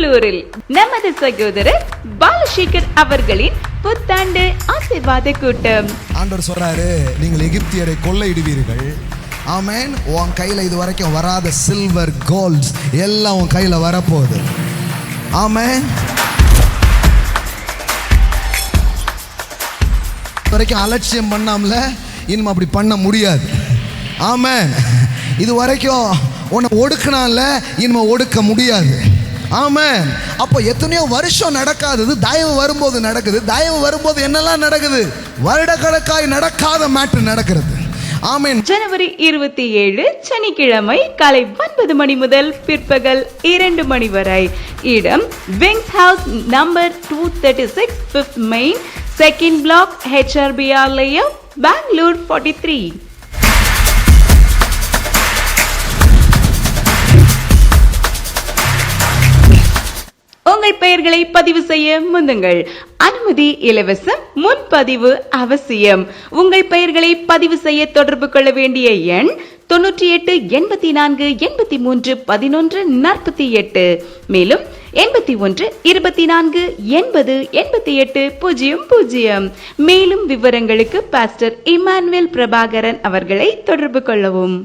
பெங்களூரில் நமது சகோதரர் பாலசேகர் அவர்களின் புத்தாண்டு ஆசிர்வாத கூட்டம். ஆண்டவர் சொல்றாரு நீங்கள் எகிப்தியரை கொள்ளையிடுவீர்கள். ஆமென். உன் கையில் இது வரைக்கும் வராத சில்வர் கோல்ட்ஸ் எல்லாம் உன் கையில் வரப்போகுது. ஆமேன். இது வரைக்கும் அலட்சியம் பண்ணாமல இனிமே அப்படி பண்ண முடியாது. ஆமாம் இது வரைக்கும் உன்னை ஒடுக்கினால இனிமே ஒடுக்க முடியாது. ஆமாம் அப்போ எத்தனையோ வருஷம் நடக்காதது தயவு வரும்போது நடக்குது. தயவு வரும்போது என்னெல்லாம் நடக்குது? வருடக்கணக்காய் நடக்காத மேட்ரு நடக்கிறது. ஆமேன். ஜனவரி இருபத்தி ஏழு சனிக்கிழமை காலை ஒன்பது மணி முதல் பிற்பகல் இரண்டு மணி வரை. இடம் wings house number two thirty six fifth main second block HRBR layout Bangalore forty three உங்கள் பெயர்களை பதிவு செய்ய முந்துங்கள். அனுமதி இலவசம் முன்பதிவு அவசியம். உங்கள் பெயர்களை பதிவு செய்ய தொடர்பு கொள்ள வேண்டிய எண் தொன்னூற்றி எட்டு எண்பத்தி நான்கு எண்பத்தி மூன்று பதினொன்று நாற்பத்தி எட்டு மேலும் எண்பத்தி ஒன்று இருபத்தி நான்கு எண்பது எண்பத்தி எட்டு பூஜ்ஜியம் பூஜ்ஜியம். மேலும் விவரங்களுக்கு பாஸ்டர் இமானுவேல் பிரபாகரன் அவர்களை தொடர்பு கொள்ளவும்.